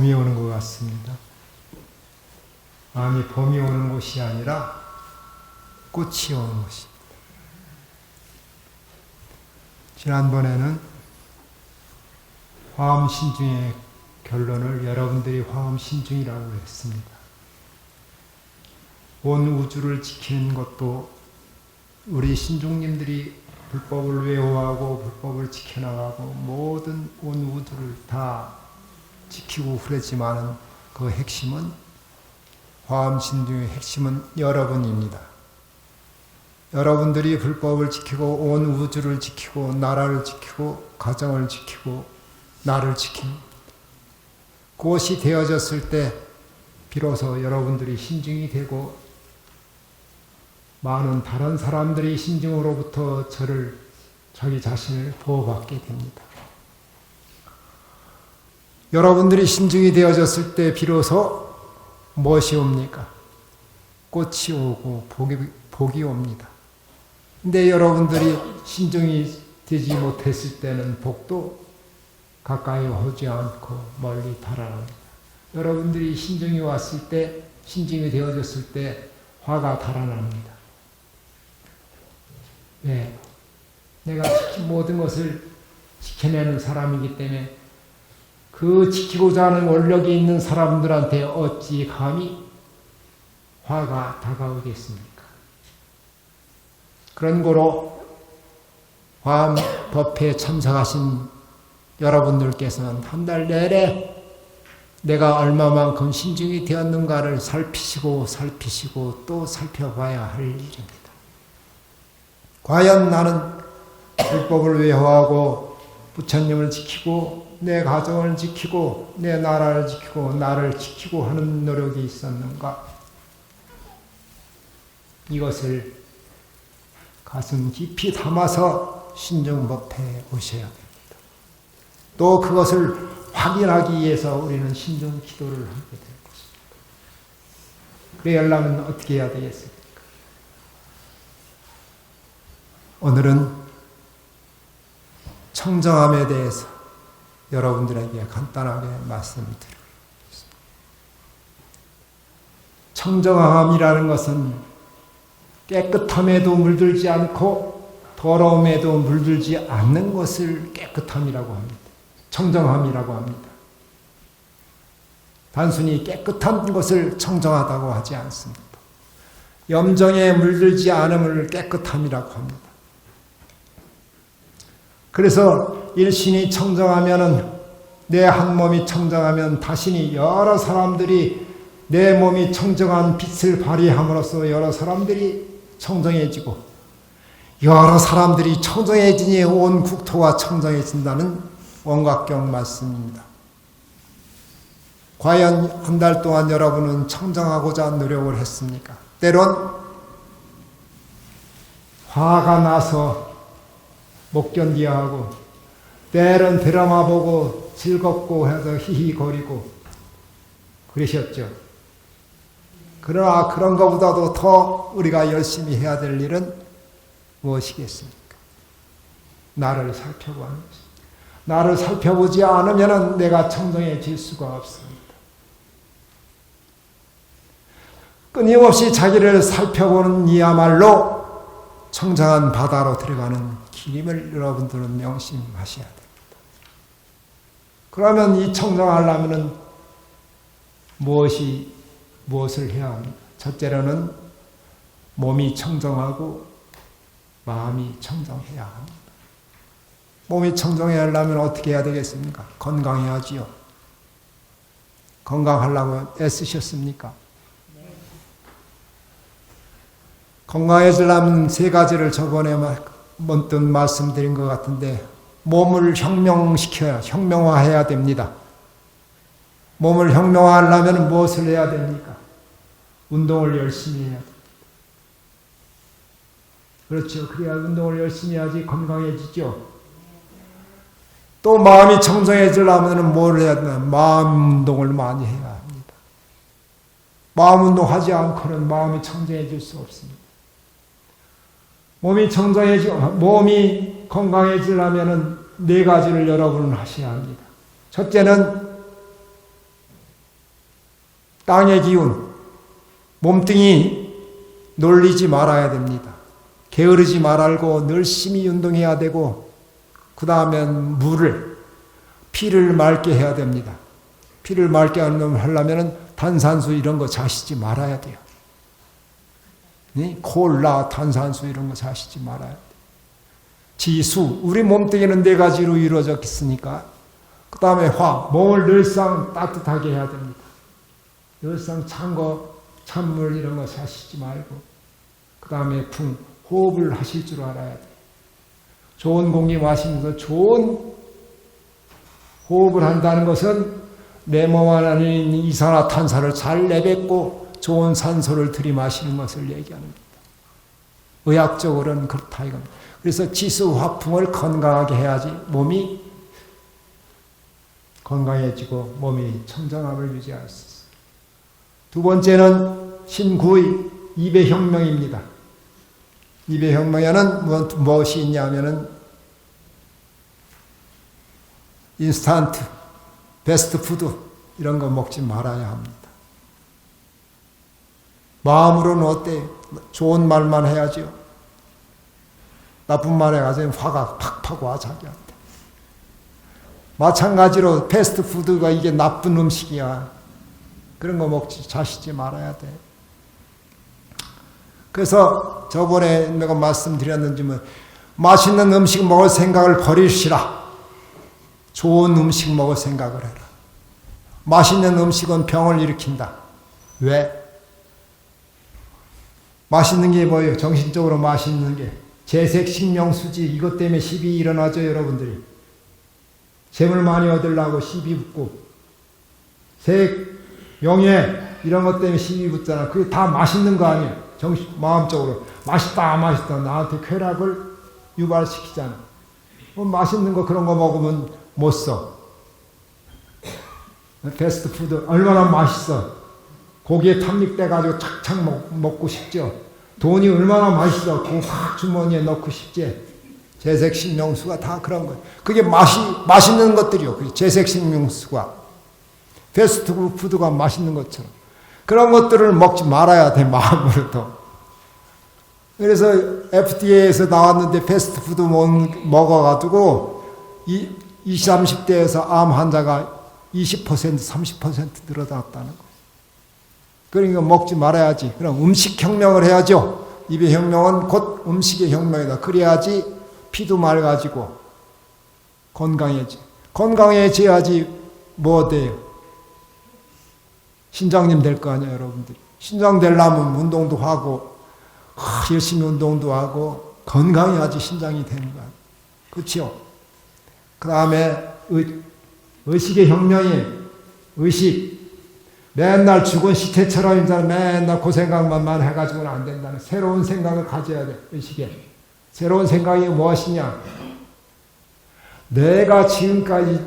봄이 오는 것 같습니다. 마음이 봄이 오는 곳이 아니라 꽃이 오는 곳입니다. 지난번에는 화엄 신중의 결론을 여러분들이 화엄 신중이라고 했습니다. 온 우주를 지키는 것도 우리 신중님들이 불법을 외워하고 불법을 지켜나가고 모든 온 우주를 다 지키고 그랬지만은 그 핵심은 화엄 신중의 핵심은 여러분입니다. 여러분들이 불법을 지키고 온 우주를 지키고 나라를 지키고 가정을 지키고 나를 지키는 그것이 되어졌을 때 비로소 여러분들이 신중이 되고 많은 다른 사람들이 신중으로부터 저를 자기 자신을 보호받게 됩니다. 여러분들이 신중이 되어졌을 때 비로소 무엇이 옵니까? 꽃이 오고 복이, 복이 옵니다. 근데 여러분들이 신중이 되지 못했을 때는 복도 가까이 오지 않고 멀리 달아납니다. 여러분들이 신중이 왔을 때, 신중이 되어졌을 때 화가 달아납니다. 왜? 내가 모든 것을 지켜내는 사람이기 때문에 그 지키고자 하는 원력이 있는 사람들한테 어찌 감히 화가 다가오겠습니까? 그런 거로 화암 법회에 참석하신 여러분들께서는 한 달 내내 내가 얼마만큼 신중이 되었는가를 살피시고 살피시고 또 살펴봐야 할 일입니다. 과연 나는 불법을 외호하고 부처님을 지키고 내 가정을 지키고 내 나라를 지키고 나를 지키고 하는 노력이 있었는가? 이것을 가슴 깊이 담아서 신중법회에 오셔야 됩니다. 또 그것을 확인하기 위해서 우리는 신중 기도를 하게 될 것입니다. 그래야려면 어떻게 해야 되겠습니까? 오늘은 청정함에 대해서 여러분들에게 간단하게 말씀드리겠습니다. 청정함이라는 것은 깨끗함에도 물들지 않고 더러움에도 물들지 않는 것을 깨끗함이라고 합니다. 청정함이라고 합니다. 단순히 깨끗한 것을 청정하다고 하지 않습니다. 염정에 물들지 않음을 깨끗함이라고 합니다. 그래서 일신이 청정하면은 내 한 몸이 청정하면 다시니 여러 사람들이 내 몸이 청정한 빛을 발휘함으로써 여러 사람들이 청정해지고 여러 사람들이 청정해지니 온 국토가 청정해진다는 원각경 말씀입니다. 과연 한 달 동안 여러분은 청정하고자 노력을 했습니까? 때론 화가 나서 못 견디야 하고 때론 드라마 보고 즐겁고 해서 히히거리고 그러셨죠. 그러나 그런 것보다도 더 우리가 열심히 해야 될 일은 무엇이겠습니까? 나를 살펴보는 것입니다. 나를 살펴보지 않으면 내가 청정해질 수가 없습니다. 끊임없이 자기를 살펴보는 이야말로 청정한 바다로 들어가는 길임을 여러분들은 명심하셔야 됩니다. 그러면 이 청정하려면 무엇이 무엇을 해야 합니까? 첫째로는 몸이 청정하고 마음이 청정해야 합니다. 몸이 청정해야 하려면 어떻게 해야 되겠습니까? 건강해야지요. 건강하려고 애쓰셨습니까? 건강해지려면 세 가지를 저번에 먼뜻 말씀드린 것 같은데 몸을 혁명시켜야 혁명화해야 됩니다. 몸을 혁명화하려면 무엇을 해야 됩니까? 운동을 열심히 해야 됩니다. 그렇죠. 그래야 운동을 열심히 해야지 건강해지죠. 또 마음이 청정해지려면 뭘 해야 되나? 마음 운동을 많이 해야 합니다. 마음 운동하지 않고는 마음이 청정해질 수 없습니다. 몸이 청정해지, 몸이 건강해지려면 네 가지를 여러분은 하셔야 합니다. 첫째는 땅의 기운, 몸뚱이 놀리지 말아야 됩니다. 게으르지 말고 열심히 운동해야 되고, 그 다음엔 물을, 피를 맑게 해야 됩니다. 피를 맑게 하려면 탄산수 이런 거 자시지 말아야 돼요. 콜라, 탄산수 이런 거 자시지 말아야 돼요. 지수, 우리 몸뚱이는 네 가지로 이루어져 있으니까, 그 다음에 화, 몸을 늘상 따뜻하게 해야 됩니다. 늘상 찬 거, 찬물 이런 거 자시지 말고, 그 다음에 풍, 호흡을 하실 줄 알아야 돼. 좋은 공기 마시면서 좋은 호흡을 한다는 것은 내 몸 안에 있는 이산화탄소를 잘 내뱉고 좋은 산소를 들이마시는 것을 얘기합니다. 의학적으로는 그렇다 이겁니다. 그래서 지수 화풍을 건강하게 해야지 몸이 건강해지고 몸이 청정함을 유지할 수 있어요. 두 번째는 신구의 입의 혁명입니다. 입의 혁명에는 무엇이 있냐면은 인스턴트, 베스트푸드 이런 거 먹지 말아야 합니다. 마음으로는 어때? 좋은 말만 해야죠. 나쁜 말 해가지고 화가 팍팍 와 자기한테. 마찬가지로 패스트푸드가 이게 나쁜 음식이야. 그런 거 먹지 자시지 말아야 돼. 그래서 저번에 내가 말씀드렸는지 뭐 맛있는 음식 먹을 생각을 버리시라. 좋은 음식 먹을 생각을 해라. 맛있는 음식은 병을 일으킨다. 왜? 맛있는 게 뭐예요? 정신적으로 맛있는 게. 재색, 식명, 수지, 이것 때문에 시비 일어나죠, 여러분들이. 재물 많이 얻으려고 시비 붙고, 색, 명예, 이런 것 때문에 시비 붙잖아. 그게 다 맛있는 거 아니야. 정신, 마음적으로. 맛있다, 맛있다. 나한테 쾌락을 유발시키잖아. 뭐 맛있는 거 그런 거 먹으면 못 써. 패스트푸드 얼마나 맛있어. 고기에 탐닉돼가지고 착착 먹, 먹고 싶죠. 돈이 얼마나 맛있어. 그확 주머니에 넣고 싶지. 재색 신명수가 다 그런 거예요. 그게 맛이, 맛있는 것들이요. 그게 재색 신명수가. 패스트푸드가 맛있는 것처럼. 그런 것들을 먹지 말아야 돼, 마음으로도. 그래서 FDA에서 나왔는데 패스트푸드 먹어가지고 20, 30대에서 암 환자가 20% 30% 늘어났다는 거. 그러니까 먹지 말아야지. 그럼 음식 혁명을 해야죠. 입의 혁명은 곧 음식의 혁명이다. 그래야지 피도 맑아지고 건강해지. 건강해져야지 뭐 돼요? 신장님 될 거 아니에요, 여러분들이. 신장 되려면 운동도 하고 열심히 운동도 하고 건강해야지 신장이 되는 거야. 그렇죠? 그 다음에 의식의 혁명이 의식. 맨날 죽은 시체처럼 이제 맨날 그 생각만 해가지고는 안 된다는 새로운 생각을 가져야 돼, 의식에. 새로운 생각이 무엇이냐? 내가 지금까지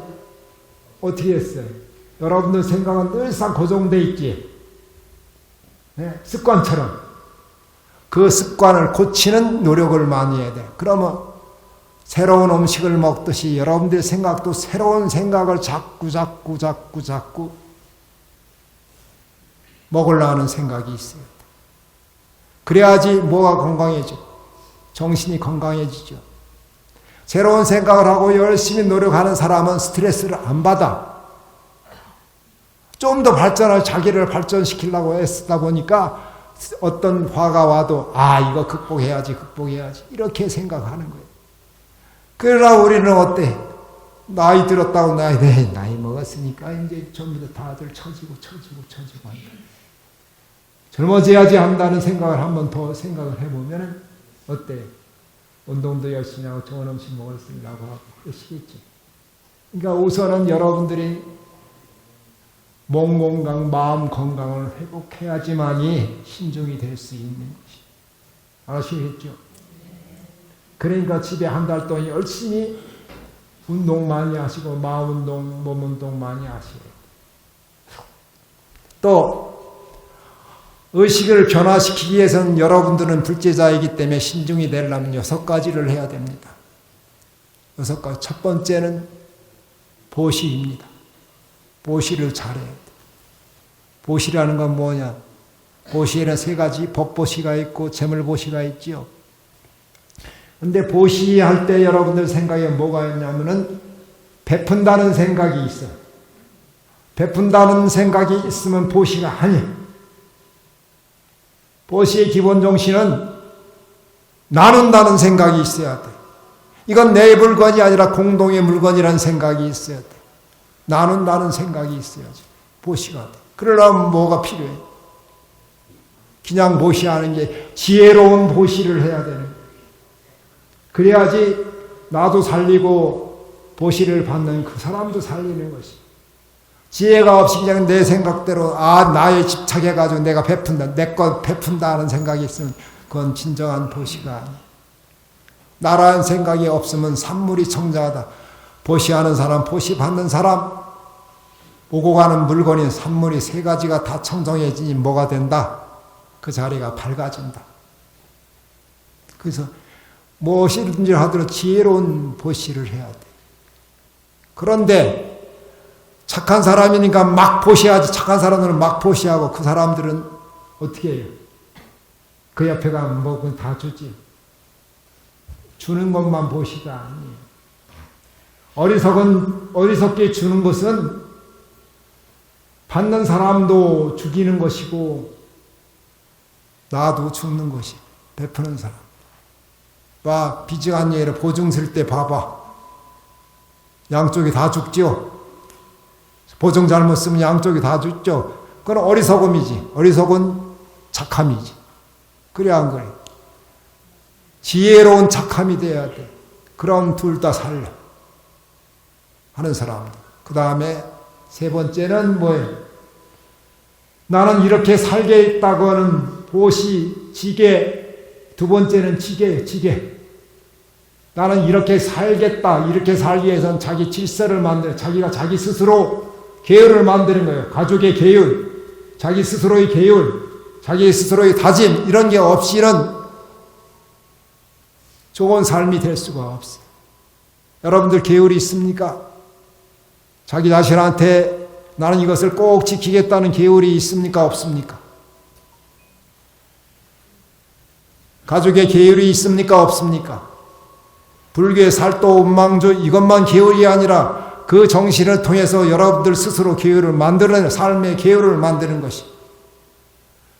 어떻게 했어요? 여러분들 생각은 늘상 고정돼 있지. 네? 습관처럼. 그 습관을 고치는 노력을 많이 해야 돼. 그러면 새로운 음식을 먹듯이 여러분들의 생각도 새로운 생각을 자꾸 자꾸 자꾸 자꾸 먹으려는 생각이 있어요. 그래야지 뭐가 건강해져? 정신이 건강해지죠. 새로운 생각을 하고 열심히 노력하는 사람은 스트레스를 안 받아. 좀 더 발전을, 자기를 발전시키려고 애쓰다 보니까 어떤 화가 와도, 아, 이거 극복해야지, 극복해야지. 이렇게 생각하는 거예요. 그러나 우리는 어때? 나이 들었다고 나이, 네, 나이 먹었으니까 이제 전부 다 다들 처지고, 처지고, 처지고 한다. 젊어져야지 한다는 생각을 한 번 더 생각을 해보면 어때? 운동도 열심히 하고 좋은 음식 먹었으라고 하고 그러시겠지. 그러니까 우선은 여러분들이 몸 건강, 마음 건강을 회복해야지만이 신중이 될 수 있는 것이. 아시겠죠? 그러니까 집에 한 달 동안 열심히 운동 많이 하시고, 마음 운동, 몸 운동 많이 하시고. 또, 의식을 변화시키기 위해서는 여러분들은 불제자이기 때문에 신중이 되려면 여섯 가지를 해야 됩니다. 여섯 가지. 첫 번째는 보시입니다. 보시를 잘해야 돼. 보시라는 건 뭐냐? 보시에는 세 가지 법보시가 있고 재물보시가 있지요. 근데 보시할 때 여러분들 생각에 뭐가 있냐면은 베푼다는 생각이 있어. 베푼다는 생각이 있으면 보시가 아니야. 보시의 기본 정신은 나눈다는 생각이 있어야 돼. 이건 내 물건이 아니라 공동의 물건이라는 생각이 있어야 돼. 나눈다는 생각이 있어야지. 보시가 돼. 그러려면 뭐가 필요해? 그냥 보시하는 게 지혜로운 보시를 해야 되는. 그래야지 나도 살리고 보시를 받는 그 사람도 살리는 것이. 지혜가 없이 그냥 내 생각대로 아 나에 집착해가지고 내가 베푼다 내 것 베푼다 하는 생각이 있으면 그건 진정한 보시가 아니야. 나라는 생각이 없으면 산물이 청자하다. 보시하는 사람, 보시 받는 사람, 오고 가는 물건이 산물이 세 가지가 다 청정해지니 뭐가 된다? 그 자리가 밝아진다. 그래서 무엇이든지 하더라도 지혜로운 보시를 해야 돼. 그런데 착한 사람이니까 막 보시하지 착한 사람들은 막 보시하고 그 사람들은 어떻게 해요? 그 옆에 가면 뭐 다 주지. 주는 것만 보시가 아니에요. 어리석은 어리석게 주는 것은 받는 사람도 죽이는 것이고 나도 죽는 것이 베푸는 사람. 와 비지한 예를 보증 쓸 때 봐봐. 양쪽이 다 죽죠. 보증 잘못 쓰면 양쪽이 다 죽죠. 그건 어리석음이지. 어리석은 착함이지. 그래 안 그래? 지혜로운 착함이 돼야 돼. 그럼 둘 다 살려. 하는 사람. 그 다음에 세 번째는 뭐예요? 나는 이렇게 살겠다고 하는 보시, 지게, 두 번째는 지게예요, 지게. 나는 이렇게 살겠다, 이렇게 살기 위해서는 자기 질서를 만들어, 자기가 자기 스스로 계율을 만드는 거예요. 가족의 계율, 자기 스스로의 계율, 자기 스스로의 다짐, 이런 게 없이는 좋은 삶이 될 수가 없어요. 여러분들 계율이 있습니까? 자기 자신한테 나는 이것을 꼭 지키겠다는 계율이 있습니까? 없습니까? 가족의 계율이 있습니까? 없습니까? 불교의 살도 원망조 이것만 계율이 아니라 그 정신을 통해서 여러분들 스스로 계율을 만드는 삶의 계율을 만드는 것이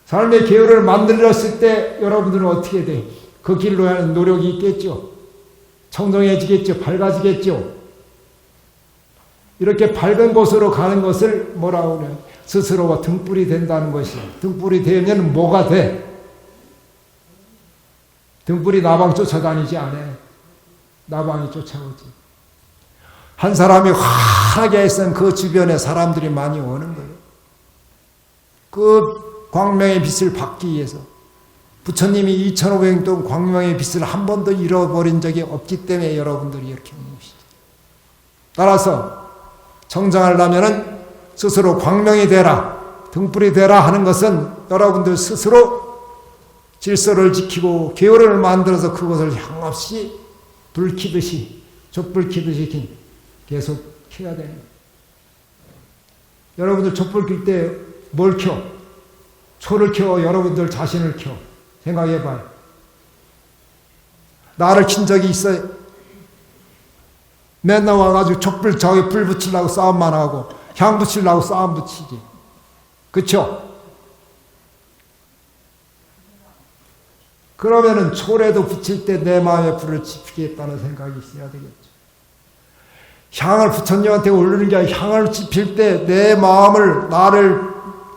삶의 계율을 만들었을 때 여러분들은 어떻게 돼? 그 길로 하는 노력이 있겠죠. 청정해지겠죠. 밝아지겠죠. 이렇게 밝은 곳으로 가는 것을 뭐라고 그래? 스스로가 등불이 된다는 것이. 등불이 되면 뭐가 돼? 등불이 나방 쫓아다니지 않아. 나방이 쫓아오지. 한 사람이 환하게 했으면 그 주변에 사람들이 많이 오는 거예요. 그 광명의 빛을 받기 위해서. 부처님이 2500년 동안 광명의 빛을 한 번도 잃어버린 적이 없기 때문에 여러분들이 이렇게 오는 것이죠. 따라서 정정하려면은 스스로 광명이 되라, 등불이 되라 하는 것은 여러분들 스스로 질서를 지키고 계율을 만들어서 그것을 향없이 불 키듯이 촛불 키듯이 계속 켜야 되는 거예요. 여러분들 촛불 킬때뭘 켜? 초를 켜, 여러분들 자신을 켜. 생각해 봐요. 나를 킨 적이 있어요. 맨날 와가지고 촛불 저기 불 붙이려고 싸움만 하고 향 붙이려고 싸움 붙이지. 그쵸? 그러면은 초래도 붙일 때 내 마음에 불을 지피겠다는 생각이 있어야 되겠죠. 향을 부처님한테 올리는 게 아니라 향을 지필 때내 마음을 나를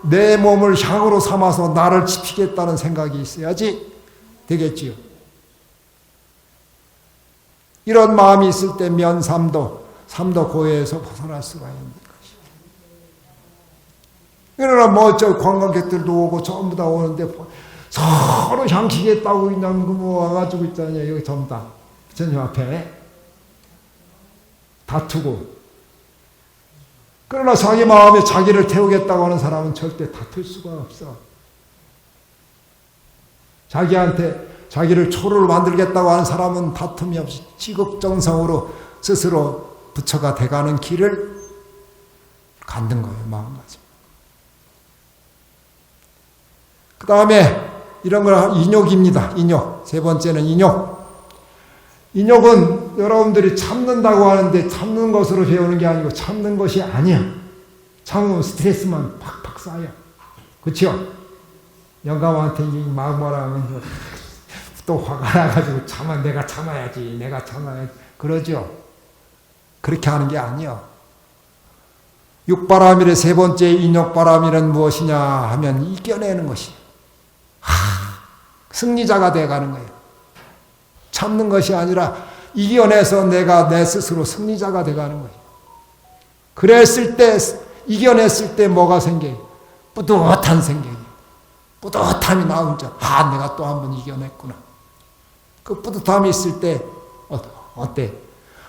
내 몸을 향으로 삼아서 나를 지키겠다는 생각이 있어야지 되겠지요. 이런 마음이 있을 때 면삼도, 삼도 고해에서 벗어날 수가 있는 것이죠. 그러나 뭐 저 관광객들도 오고 전부 다 오는데 서로 향기겠다고 그냥 뭐 와가지고 있잖아요. 여기 전부 다. 전님 앞에. 다투고. 그러나 자기 마음에 자기를 태우겠다고 하는 사람은 절대 다툴 수가 없어. 자기한테 자기를 초를 만들겠다고 하는 사람은 다툼이 없이 지극정성으로 스스로 부처가 돼가는 길을 갖는 거예요, 마음가짐. 그 다음에 이런 걸 인욕입니다. 인욕. 세 번째는 인욕. 인욕은 여러분들이 참는다고 하는데 참는 것으로 배우는 게 아니고 참는 것이 아니야. 참으면 스트레스만 팍팍 쌓여. 그렇죠? 영감한테 막 뭐라면 또 화가 나가지고 참아 내가 참아야지 내가 참아야지 그러죠. 그렇게 하는 게 아니요. 육바람일의 세 번째 인욕바람일은 무엇이냐 하면 이겨내는 것이 하, 승리자가 돼가는 거예요. 참는 것이 아니라 이겨내서 내가 내 스스로 승리자가 돼가는 거예요. 그랬을 때 이겨냈을 때 뭐가 생겨요? 뿌듯한 생겨요. 뿌듯함이 나온 자, 아 내가 또 한 번 이겨냈구나. 그 뿌듯함이 있을 때 어, 어때?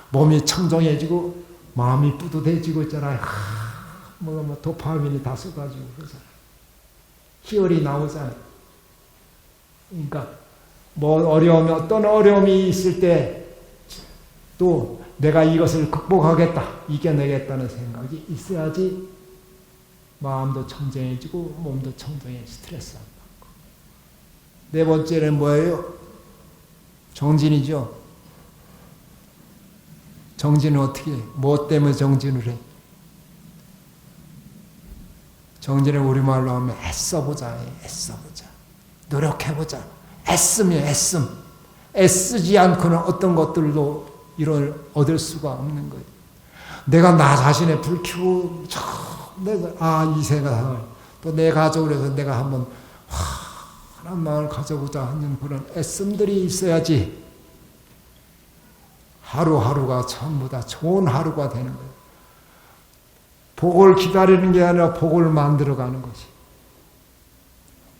몸이 청정해지고 마음이 뿌듯해지고 있잖아요. 아, 뭐, 뭐 도파민이 다 쏟아지고 그러잖아요. 희열이 나오잖아요. 그러니까 뭐 어려움이 어떤 어려움이 있을 때 또 내가 이것을 극복하겠다, 이겨내겠다는 생각이 있어야지 마음도 청정해지고 몸도 청정해 스트레스 안 받고. 네 번째는 뭐예요? 정진이죠. 정진은 어떻게 해? 무엇 때문에 정진을 해? 정진을 우리말로 하면 애써보자, 애써보자. 노력해보자. 애쓰면 애씀. 애쓰지 않고는 어떤 것들도 이를 얻을 수가 없는 거예요. 내가 나 자신에 불 켜고, 내가, 아, 이 생각을, 또 내 가족을 해서 내가 한번, 하나님 마음을 가져보자 하는 그런 애씀들이 있어야지 하루하루가 전부 다 좋은 하루가 되는 거예요. 복을 기다리는 게 아니라 복을 만들어가는 것이.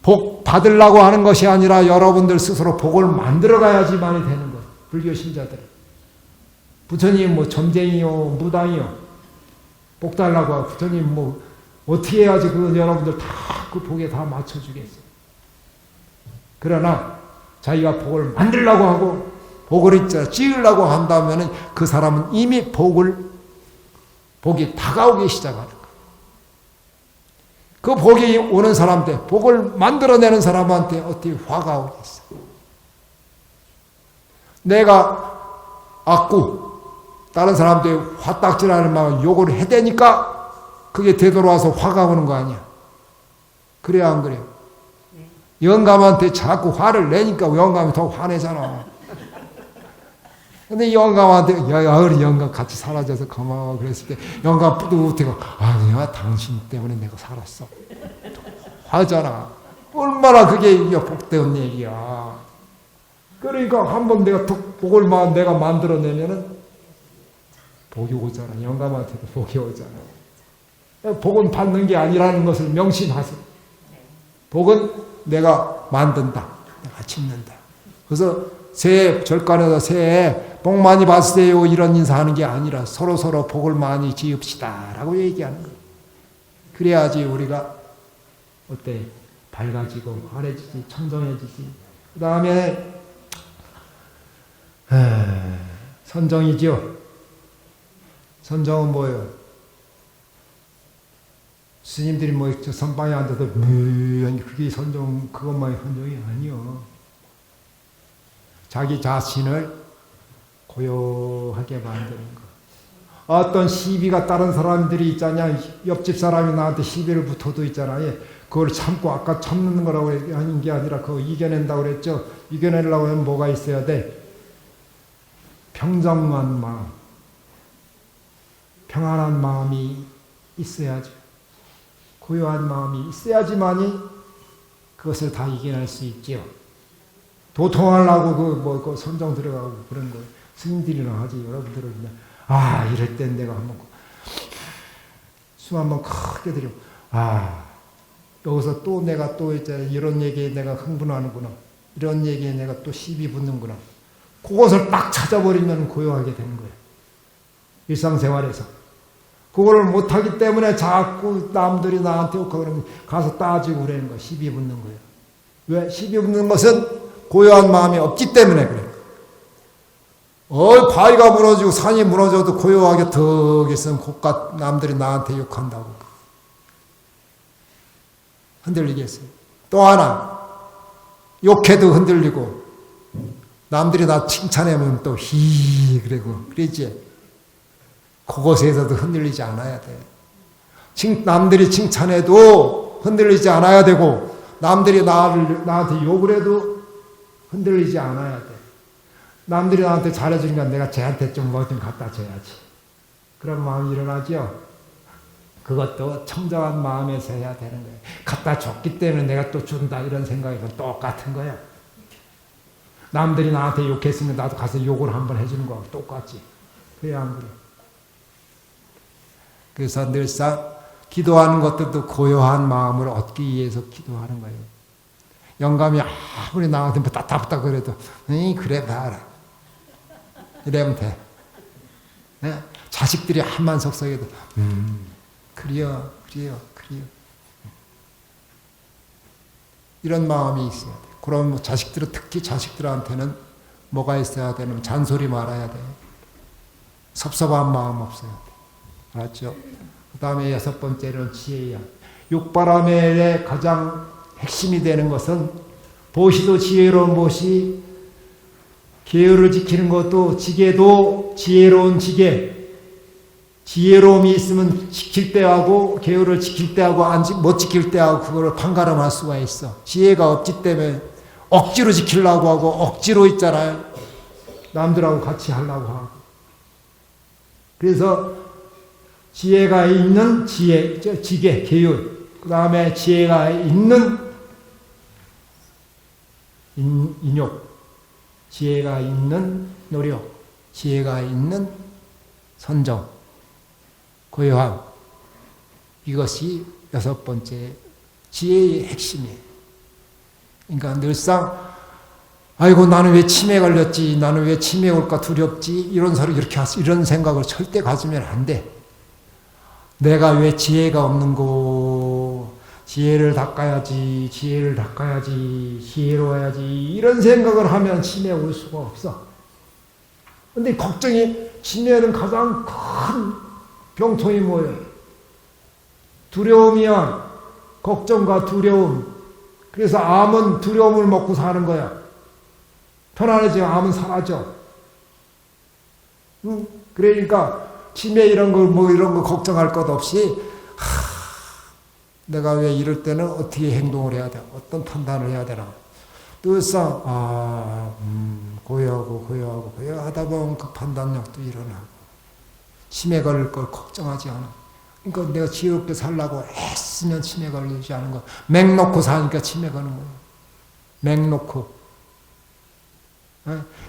복 받으려고 하는 것이 아니라 여러분들 스스로 복을 만들어 가야지만이 되는 거예요. 불교 신자들. 부처님 뭐 점쟁이요, 무당이요. 복 달라고 하고 부처님 뭐 어떻게 해야지 그 여러분들 다 그 복에 다 맞춰 주겠어요. 그러나 자기가 복을 만들려고 하고 복을 있자 찌으려고 한다면 그 사람은 이미 복을 복이 다가오기 시작하는. 그 복이 오는 사람한테 복을 만들어내는 사람한테 어떻게 화가 오겠어? 내가 악구 다른 사람들이 화딱지라는 말 욕을 해대니까 그게 되돌아와서 화가 오는 거 아니야? 그래야 안 그래요? 영감한테 자꾸 화를 내니까 영감이 더 화내잖아. 근데 영감한테, 야, 야, 우리 영감 같이 사라져서 고마워. 그랬을 때, 영감 뿌듯해고, 아, 내가 당신 때문에 내가 살았어. 하잖아. 얼마나 그게 이게 복되는 얘기야. 그러니까 한 번 내가 복을 내가 만들어내면은 복이 오잖아. 영감한테도 복이 오잖아. 복은 받는 게 아니라는 것을 명심하세요. 복은 내가 만든다. 내가 짓는다. 그래서 새해 절간에서 새해 복 많이 받으세요 이런 인사하는 게 아니라 서로 서로 복을 많이 지읍시다라고 얘기하는 거예요. 그래야지 우리가 어때 밝아지고 환해지지 청정해지지. 그 다음에 선정이죠. 선정은 뭐예요? 스님들이 뭐 선방에 앉아서 무 그게 선정 그것만이 선정이 아니요. 자기 자신을 고요하게 만드는 거. 어떤 시비가 다른 사람들이 있잖냐. 옆집 사람이 나한테 시비를 붙어도 있잖아요. 그걸 참고 아까 참는 거라고 하는 게 아니라 그거 이겨낸다고 그랬죠. 이겨내려고 하면 뭐가 있어야 돼? 평정한 마음. 평안한 마음이 있어야죠. 고요한 마음이 있어야지만이 그것을 다 이겨낼 수 있지요. 도통하려고 그 뭐 그 선정 들어가고 그런 거 스님들이나 하지? 여러분들은 아 이럴 땐 내가 한번 숨 한번 크게 들여 아 여기서 또 내가 또 이제 이런 얘기에 내가 흥분하는구나. 이런 얘기에 내가 또 시비 붙는구나. 그것을 딱 찾아버리면 고요하게 되는 거예요. 일상생활에서. 그거를 못하기 때문에 자꾸 남들이 나한테 욕하고 그러면 가서 따지고 그러는 거예요. 시비 붙는 거예요. 왜? 시비 붙는 것은 고요한 마음이 없기 때문에 그래요. 어, 바위가 무너지고 산이 무너져도 고요하게 덕 있으면 곧가 남들이 나한테 욕한다고. 흔들리겠어요. 또 하나 욕해도 흔들리고 남들이 나 칭찬하면 또 히 그러고 그러지. 그곳에서도 흔들리지 않아야 돼. 칭, 남들이 칭찬해도 흔들리지 않아야 되고 남들이 나를 나한테 욕을 해도 흔들리지 않아야 돼. 남들이 나한테 잘해주니까 내가 쟤한테 좀 뭐좀 갖다 줘야지. 그런 마음이 일어나죠. 그것도 청정한 마음에서 해야 되는 거예요. 갖다 줬기 때문에 내가 또 준다 이런 생각이랑 똑같은 거야. 남들이 나한테 욕했으면 나도 가서 욕을 한번 해주는 거하고 똑같지. 그래야 안 그래. 그래서 늘상 기도하는 것들도 고요한 마음을 얻기 위해서 기도하는 거예요. 영감이 아무리 나한테 뭐 따따따 그래도 이 그래 봐라. 이러면 돼. 네? 자식들이 한만 속삭여도 음 그래요 그래요 그래요 이런 마음이 있어야 돼. 그럼 자식들은 특히 자식들한테는 뭐가 있어야 되는 잔소리 말아야 돼. 섭섭한 마음 없어야 돼. 알았죠? 그 다음에 여섯 번째는 지혜야. 육바람의 가장 핵심이 되는 것은 보시도 지혜로운 보시, 계율을 지키는 것도 지계도 지혜로운 지계. 지혜로움이 있으면 지킬 때하고 계율을 지킬 때하고 못 지킬 때하고 그거를 판가름할 수가 있어. 지혜가 없기 때문에 억지로 지키려고 하고 억지로 있잖아요. 남들하고 같이 하려고 하고. 그래서 지혜가 있는 지혜, 지계, 계율. 그 다음에 지혜가 있는 인, 인욕. 지혜가 있는 노력. 지혜가 있는 선정. 고요함. 이것이 여섯 번째 지혜의 핵심이에요. 그러니까 늘상 아이고 나는 왜 치매 걸렸지? 나는 왜 치매 올까 두렵지? 이런 소리 이렇게 이런 생각을 절대 가지면 안 돼. 내가 왜 지혜가 없는고? 지혜를 닦아야지, 지혜를 닦아야지, 지혜로워야지 이런 생각을 하면 치매 올 수가 없어. 근데 걱정이 치매는 가장 큰 병통이 뭐예요? 두려움이야. 걱정과 두려움. 그래서 암은 두려움을 먹고 사는 거야. 편안해지면 암은 사라져. 응? 그러니까 치매 이런 거뭐 이런 거 걱정할 것 없이 하, 내가 왜 이럴 때는 어떻게 행동을 해야 돼? 어떤 판단을 해야 되나? 늘상 아 음, 고요하고 고요하고 고요하다 보면 그 판단력도 일어나고 치매 걸릴 걸 걱정하지 않아. 그러니까 내가 지혜롭게 살라고 애쓰면 치매 걸리지 않은 거. 맥 놓고 사니까 치매 거는 거예요. 맥 놓고.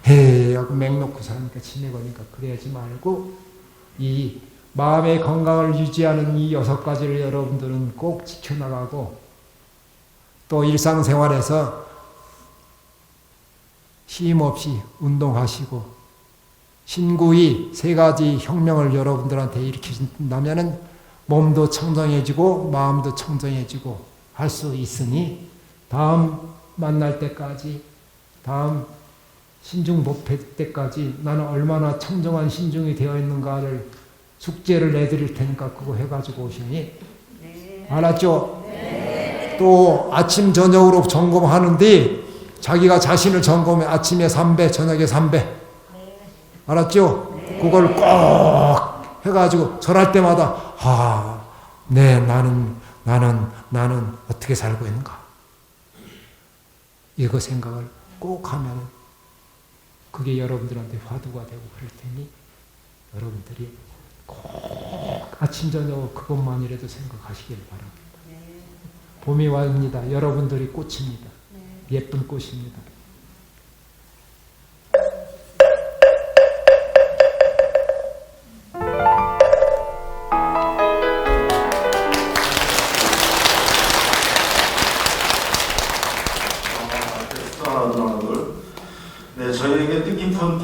헤 하고 맥 놓고 사니까 치매 거니까 그래야지 말고 이 마음의 건강을 유지하는 이 여섯 가지를 여러분들은 꼭 지켜나가고 또 일상생활에서 쉼 없이 운동하시고 신구이 세 가지 혁명을 여러분들한테 일으키신다면은 몸도 청정해지고 마음도 청정해지고 할 수 있으니 다음 만날 때까지 다음 신중 법회 때까지 나는 얼마나 청정한 신중이 되어 있는가를 숙제를 내드릴 테니까 그거 해가지고 오시니 네. 알았죠? 네. 또 아침 저녁으로 점검하는데 자기가 자신을 점검해 아침에 3배 저녁에 3배 네. 알았죠? 그걸 꼭 해가지고 절할 때마다 아, 네 나는 나는 나는 어떻게 살고 있는가 이거 생각을 꼭 하면 그게 여러분들한테 화두가 되고 그럴 테니 여러분들이 꼭 아침 저녁 그것만이라도 생각하시길 바랍니다. 봄이 왔습니다. 여러분들이 꽃입니다. 예쁜 꽃입니다.